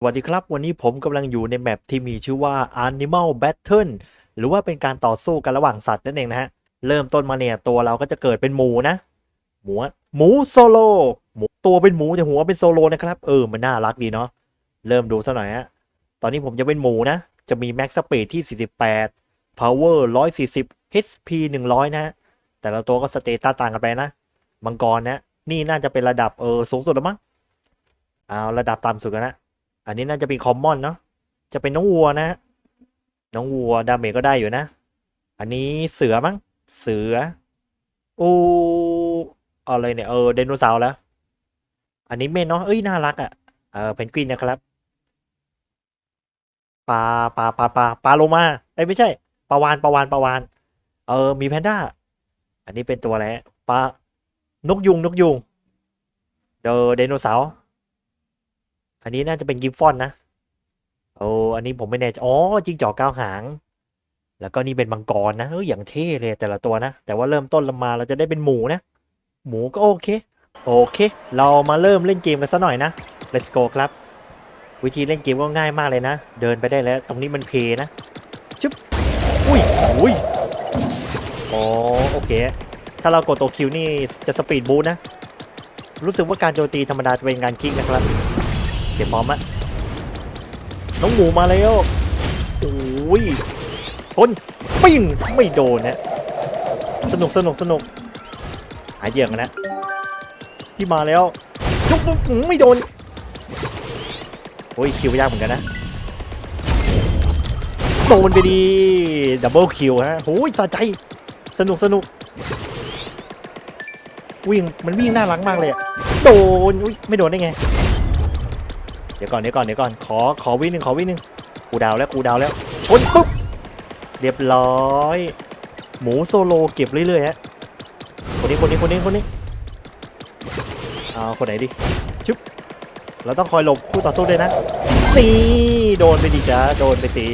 สวัสดีครับ วันนี้ผมกำลังอยู่ในแมปที่มีชื่อว่า Animal Battle หรือว่าเป็นการต่อสู้กันระหว่างสัตว์นั่นเองนะฮะ เริ่มต้นมาเนี่ยตัวเราก็จะเกิดเป็นหมูนะ หมูหมูโซโลหมูตัวเป็นหมูแต่หัวเป็นโซโลนะครับ เออ มันน่ารักดีเนาะเริ่มดูซะหน่อยฮะ ตอนนี้ผมจะเป็นหมูนะ จะมี Max Speed ที่ 48 Power 140 HP 100 นะฮะแต่ละตัวก็สเตตัสต่างกันไปนะมังกรนะ นี่น่าจะเป็นระดับเออสูงสุดแล้วมั้งเอาระดับต่ำสุดกันนะ อันนี้น่าจะเป็นคอมมอนเนาะจะเป็นน้องวัวนะ น้องวัวดาเมจก็ได้อยู่นะ อันนี้เสือมั้งเสืออูอะไรเนี่ยเออไดโนเสาร์แล้ว อันนี้เม่นเนาะเอ้ยน่ารักอะ่ะเออเพนกวินนะครับปลาปลาปลาปลาปลาโลมาเอ้ยไม่ใช่ปลาวานปลาวานปลาวานเออมีแพนด้า อันนี้เป็นตัวอะไรปลานกยุงนกยุงเดอไดโนเสาร์ อันนี้น่าจะเป็นกิฟฟอนนะ โอ้อันนี้ผมไม่แน่ใจอ๋อจิงจอกเก้าหาง แล้วก็นี่เป็นมังกรนะเอออย่างเท่เลยแต่ละตัวนะ แต่ว่าเริ่มต้นเรามาเราจะได้เป็นหมูนะ หมูก็โอเค โอเค เรามาเริ่มเล่นเกมกันซะหน่อยนะ let's go ครับ วิธีเล่นเกมก็ง่ายมากเลยนะ เดินไปได้แล้ว ตรงนี้มันเพนะชึบอุ้ยอุ้ยอ๋อโอเค ถ้าเรากดตัวคิวนี่จะสปีดบูทนะ รู้สึกว่าการโจมตีธรรมดาจะเป็นการคลิกนะครับ เตรียมพร้อมอะน้องหมูมาแล้วโอ้ยชนปิ้งไม่โดนนะสนุกสนุกสนุกหายเหยื่อกันนะที่มาแล้วยกมือไม่โดนโอ้ยคิวยากเหมือนกันนะโดนไปดีดับเบิลคิวฮะโอ้ยสะใจสนุกสนุกวิ่งมันวิ่งน่ารักมากเลยอะโดนอุ้ยไม่โดนได้ไง เดี๋ยวก่อนเดี๋ยวก่อนเดี๋ยวก่อนขอขอวิ่งหนึ่งขอวิ่งหนึ่งกูดาวแล้วกูดาวแล้วชนปุ๊บเรียบร้อย หมูโซโลเก็บเรื่อยๆฮะคนนี้คนนี้คนนี้คนนี้เอาคนไหนดิชึบเราต้องคอยหลบคู่ต่อสู้ด้วยนะนี่โดนไปดิจ้าโดนไปสิ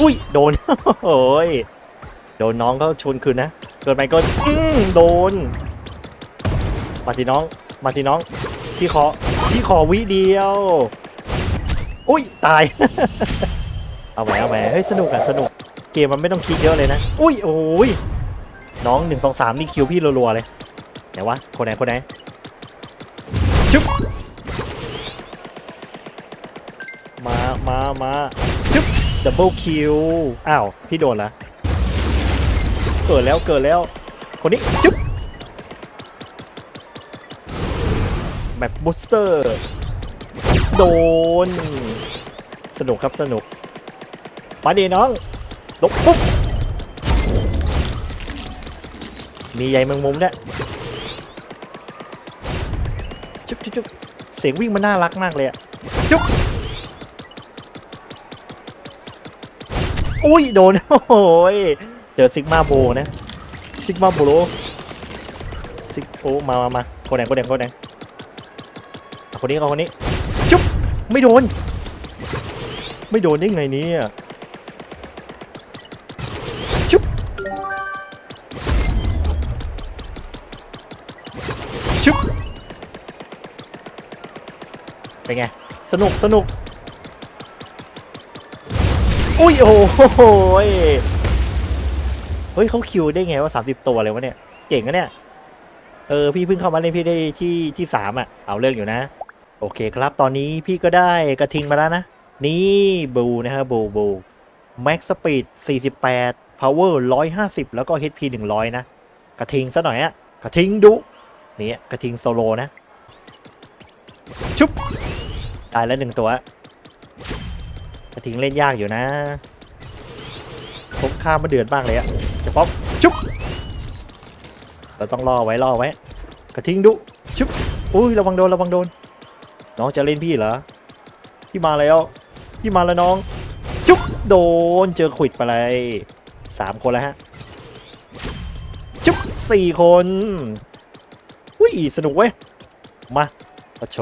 อุ้ยโดนโอ้ยโดนน้องเขาชนคืนนะเกิดไปก็โดนมาสิน้องมาสิน้อง ที่คอที่ขอวิเดียว อุ้ยตาย เอาแหมเอาแหมเฮ้ยสนุกอะสนุก เกมมันไม่ต้องคิดเยอะเลยนะ อุ้ยโอ้ยน้องหนึ่งสองสามนี่คิวพี่รัวๆเลยไหนวะคนไหนคนไหนชุบมามามาชุบดับเบิลคิวอ้าวพี่โดนละเกิดแล้วเกิดแล้ว คนนี้ชุบ แมปบูสเตอร์ โดน สนุกครับสนุกมาดีน้องลบปุ๊บ มีใยแมงมุมด้วยจุ๊บจุ๊บเสียงวิ่งมันน่ารักมากเลยอะจุ๊บอุ้ย โดน โอ้โหยเจอซิกมาโบนะ ซิกมาโบโลซิกโอมามามาโคนไหนคนไหนคน คนนี้เอาคนนี้จุ๊บไม่โดน ไม่โดนได้ไงเนี่ยจุ๊บจุ๊บเป็นไง สนุกสนุกอุ้ยโอ้โหยเฮ้ยเขาคิวได้ไงว่า 30 ตัวเลยวะเนี่ย เก่งนะเนี่ย เออ พี่เพิ่งเข้ามาเล่นพี่ได้ที่ที่สามอะ เอาเรื่องอยู่นะ โอเคครับตอนนี้พี่ก็ได้กระทิงมาแล้วนะ นี่บูนะฮะบูบู Max Speed 48 Power 150 แล้วก็ HP 100 นะ กระทิงซะหน่อยอะกระทิงดุนี่กระทิงโซโลนะ ชุบตายแล้วหนึ่งตัว กระทิงเล่นยากอยู่นะผมข้ามมาเดือดมากเลยอะจะป๊อปชุบเราต้องรอไว้รอไว้ กระทิงดุชุบอุ้ยระวังโดนระวังโดน น้องจะเล่นพี่เหรอ พี่มาแล้ว พี่มาแล้วน้อง จุ๊บโดนเจอขวิดไปเลยสามคนแล้วฮะ จุ๊บสี่คนอุ้ยสนุกเว้ย มาประโช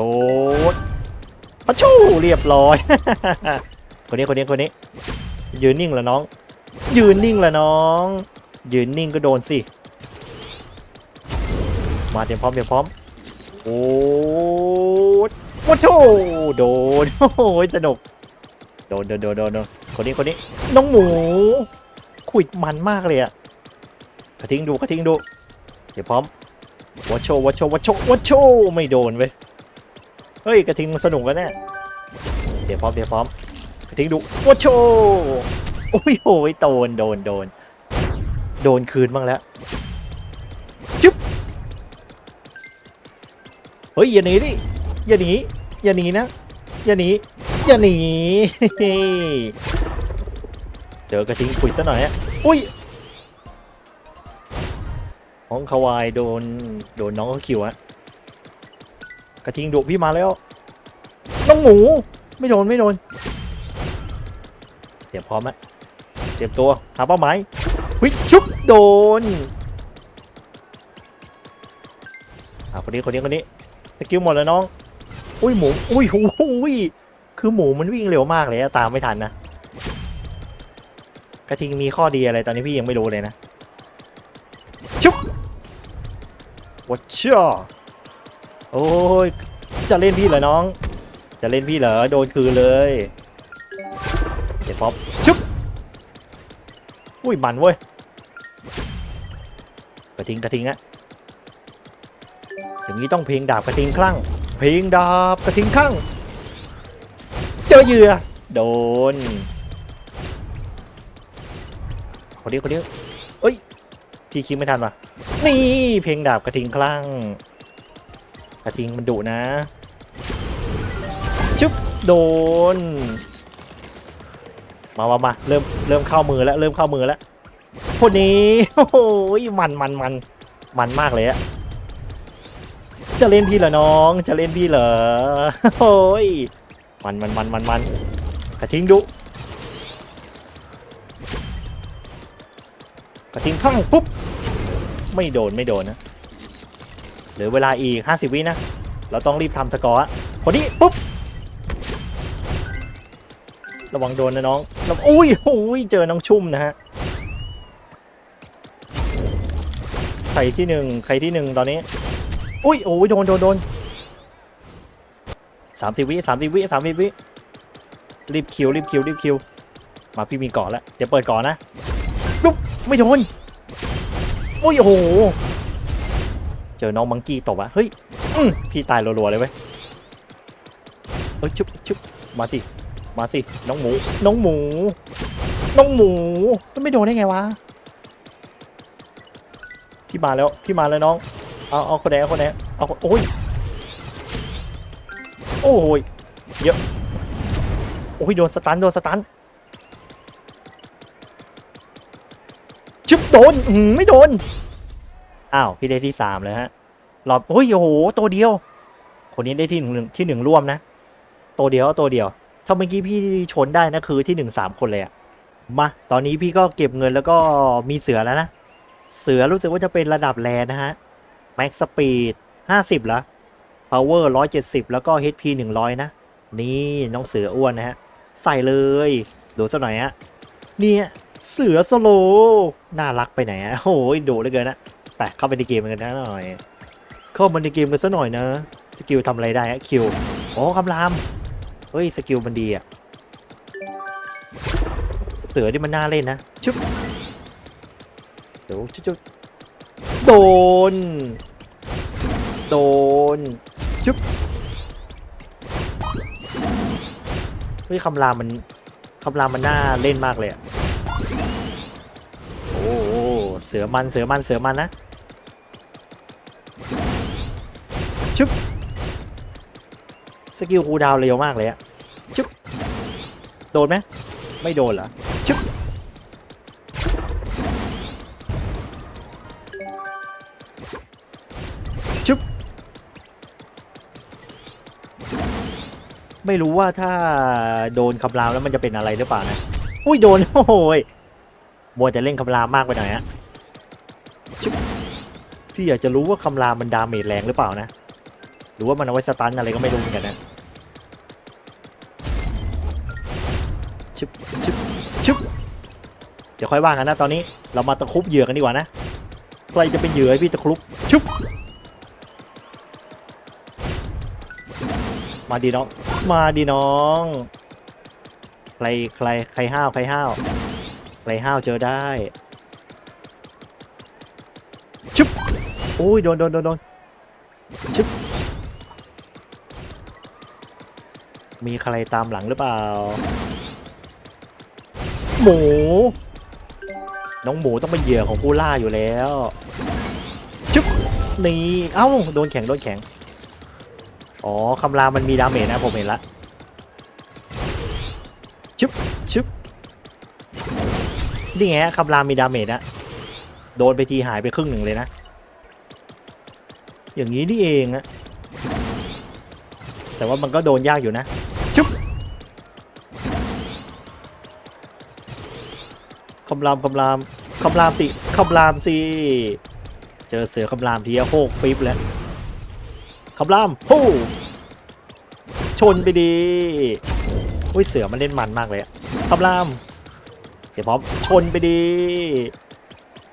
ดประชูเรียบร้อย คนนี้คนนี้คนนี้ ยืนนิ่งแล้วน้อง ยืนนิ่งแล้วน้อง ยืนนิ่งก็โดนสิ มาเตรียมพร้อมเตรียมพร้อม โอ้ ว้าโถโดนโอ้โหสนุกโดนโดนโดนโดนโดนคนนี้คนนี้น้องหมูขุดมันมากเลยอะกระทิงดูกระทิงดู เดี๋ยวพร้อมวัชโชวัชโชวัชโชวัชโชไม่โดนเว้ยเฮ้ยกระทิงสนุกกันแน่เดี๋ยวพร้อมเดี๋ยวพร้อมกระทิงดูวัชโชโอ้ยโอ้ยโดนโดนโดนโดนคืนบ้างแล้วจุ๊บเฮ้ยอย่าหนีดิอย่าหนี อย่าหนีนะ อย่าหนี อย่าหนี เจอกระทิงคุยซะหน่อยอะอุ้ยน้องคาวายโดน โดนน้องเขาคิวอะกระทิงดุพี่มาแล้ว น้องหมู ไม่โดนไม่โดน เตรียมพร้อมอะเตรียมตัวหาเป้าหมายวิชุบโดนอ่าคนนี้คนนี้คนนี้สกิลหมดแล้วน้อง อุ้ยหมู อุ้ยหูอุ้ยคือหมูมันวิ่งเร็วมากเลยอะตามไม่ทันนะ กระทิงมีข้อดีอะไรตอนนี้พี่ยังไม่รู้เลยนะ ชุบวัชชอโอ้ย จะเล่นพี่เหรอน้อง จะเล่นพี่เหรอ โดนคืนเลยเดี๋ยวป๊อปชุบอุ้ยมันเว้ย กระทิงกระทิงอะอย่างนี้ต้องเพลงดาบกระทิงคลั่ง เพลงดาบกระทิงคลั่งเจอเหยื่อ โดนคนนี้คนนี้เอ้ย พี่คิดไม่ทันว่ะ นี่เพลงดาบกระทิงคลั่ง กระทิงมันดุนะชุบโดน มามามาเริ่มเริ่มเข้ามือแล้ว เริ่มเข้ามือแล้วคนนี้ โอ้โหมันมันมันมันมากเลยอะ จะเล่นพี่เหรอน้อง จะเล่นพี่เหรอโอ้ยมันมันมันมันมันกระทิ้งดุกระทิ้งข้างปุ๊บ ไม่โดนไม่โดนนะเหลือเวลาอีก 50 วินะ เราต้องรีบทำสกอร์อะคนนี้ปุ๊บ ระวังโดนนะน้องระอุ้ยอุ้ยเจอน้องชุ่มนะฮะ ใครที่หนึ่งใครที่หนึ่งตอนนี้ อุ้ยโอ้ยโดนโดนโดนสามสิบวิสามสิบวิสามสิบวิรีบคิวรีบคิวรีบคิว มาพี่มีเกาะแล้วเดี๋ยวเปิดกาะนนะปุ๊บไม่โดนอุ้ยโอ้โหเจอน้องมังกี้ตบอะเฮ้ยพี่ตายรัวๆเลยเว้ยเอ้ยชุบชุบมาสิมาสิน้องหมู น้องหมู น้องหมูมันไม่โดนได้ไงวะพี่มาแล้วพี่มาแล้วน้อง เอาเอาคนแดงเอาคนแดงเอาคนโอ้ยโอ้ยเยอะโอ้ยโดนสตันโดนสตันชึบโดนอืมไม่โดนอ้าวพี่ได้ที่สามเลยฮะรอบโอ้ยโอ้โหตัวเดียว คนนี้ได้ที่หนึ่งที่หนึ่งร่วมนะ ตัวเดียวตัวเดียว ถ้าเมื่อกี้พี่ชนได้นะคือที่หนึ่งสามคนเลยอะมาตอนนี้พี่ก็เก็บเงินแล้วก็มีเสือแล้วนะเสือรู้สึกว่าจะเป็นระดับแรนะฮะ Max Speed 50ละ Power 170แล้วก็ HP 100นะ นี่น้องเสืออ้วนนะฮะ ใส่เลย ดูสักหน่อยฮะ เนี่ย เสือสโลว์น่ารักไปไหนอะโอ้ยดุเหลือเกินนะไปเข้าไปในเกมกันนะหน่อย เข้ามาในเกมกันสักหน่อยนะ สกิลทำอะไรได้ฮะคิวอ๋อคำรามเฮ้ย สกิลมันดีอะเสือที่มันน่าเล่นนะชุบเดี๋ยวชุบชุบ โดน โดนชุบเฮ้ยคำรามมันคำรามมันน่าเล่นมากเลยอะโอ้เสือมันเสือมันเสือมันนะชุบสกิลคูดาวเร็วมากเลยอะชึบโดนไหมไม่โดนเหรอชึบ ไม่รู้ว่าถ้าโดนคำรามแล้วมันจะเป็นอะไรหรือเปล่านะ อุ้ยโดนโอ้ยมัวจะเล่นคำรามมากไปหน่อยฮะชึบพี่อยากจะรู้ว่าคำรามมันดาเมจแรงหรือเปล่านะ หรือว่ามันเอาไว้สตันอะไรก็ไม่รู้เหมือนกันนะชึบชึบชึบเดี๋ยวค่อยว่ากันนะตอนนี้เรามาตะครุบเหยื่อกันดีกว่านะ ใครจะเป็นเหยื่อให้พี่ตะครุบชึบมาดีน้อง มาดีน้อง ใครใครใครห้าวใครห้าวใครห้าวเจอได้ชุบโอ้ยโดนโดนโดนโดนชุบมีใครตามหลังหรือเปล่า หมู น้องหมูต้องเป็นเหยื่อของผู้ล่าอยู่แล้วชุบนี่เอ้าโดนแข็งโดนแข็ง อ๋อคำรามมันมีดาเมจนะผมเห็นละชึบชึบนี่ไงคำรามมีดาเมจนะโดนไปทีหายไปครึ่งหนึ่งเลยนะ อย่างนี้นี่เองอะแต่ว่ามันก็โดนยากอยู่นะชึบคำรามคำรามคำรามสิคำรามสิ เจอเสือคำรามทีอะโคกปิ๊บแล้ว คำรามฮู้ชนไปดีอุ้ยเสือมันเล่นมันมากเลยอะคำรามเดี๋ยวพร้อมชนไปดี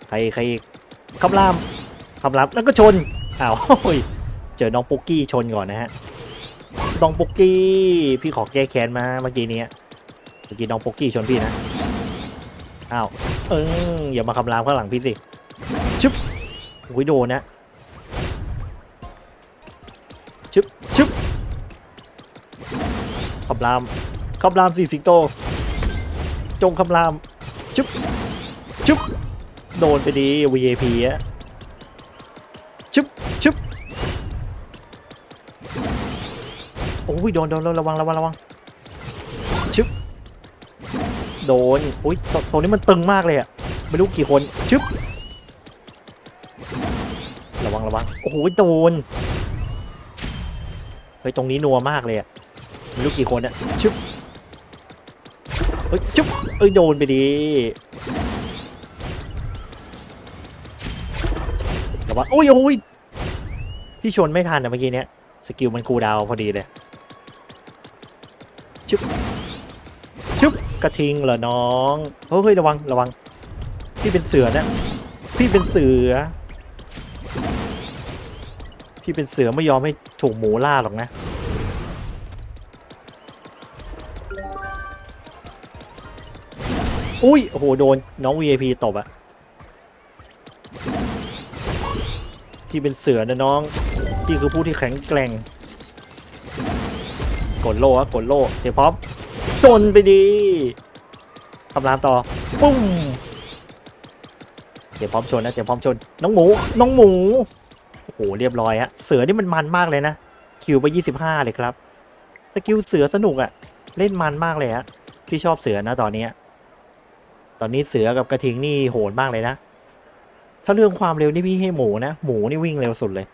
ใครใครอีกคำรามคำรามแล้วก็ชนอ้าวโอ้ยเจอน้องปุ๊กกี้ชนก่อนนะฮะน้องปุ๊กกี้พี่ขอแก้แค้นมาเมื่อกี้นี้เมื่อกี้น้องปุ๊กกี้ชนพี่นะอ้าวเอออย่ามาคำรามข้างหลังพี่สิชึบอุ้ยโดนนะ คำรามคำรามสี่สิงโต จงคำรามจุ๊บจุ๊บโดนไปดี VAP อะจุ๊บจุ๊บโอ้ยโดนโดนระวังระวังระวังจุ๊บโดนโอ้ยตตรงนี้มันตึงมากเลยอะไม่รู้กี่คนจุ๊บระวังระวังโอ้โหโดนเฮ้ยตรงนี้นัวมากเลยอะ ม่รู้กี่คนอะชุบเฮ้ยชุบเอ้ยโดนไปดีแต่ว่าโอ้ยโอ้ยที่ชนไม่ทันอะเมื่อกี้เนี้ยสกิลมันคูดาวพอดีเลยชุบชุบกระทิงเหรอน้องเฮ้ยระวังระวังพี่เป็นเสือนะพี่เป็นเสือพี่เป็นเสือไม่ยอมให้ถูกหมูล่าหรอกนะ อุ้ยโอ้โหโดนน้อง VIP ตบอะที่เป็นเสือนะน้องที่คือผู้ที่แข็งแกร่ง กดโล่อะกดโล่เดี๋ยวพร้อมจนไปดีทำรามต่อปุ้มเดี๋ยวพร้อมชนนะเดี๋ยวพร้อมชน น้องหมู น้องหมูโอ้โหเรียบร้อยฮะเสือนี่มันมันมากเลยนะคิวไป 25 เลยครับสกิลเสือสนุกอะเล่นมันมากเลยฮะพี่ชอบเสือนะตอนนี้ อนนี้เสือกับกระทิงนี่โหดมากเลยนะ ถ้าเรื่องความเร็วนี่พี่ให้หมูนะ หมูนี่วิ่งเร็วสุดเลย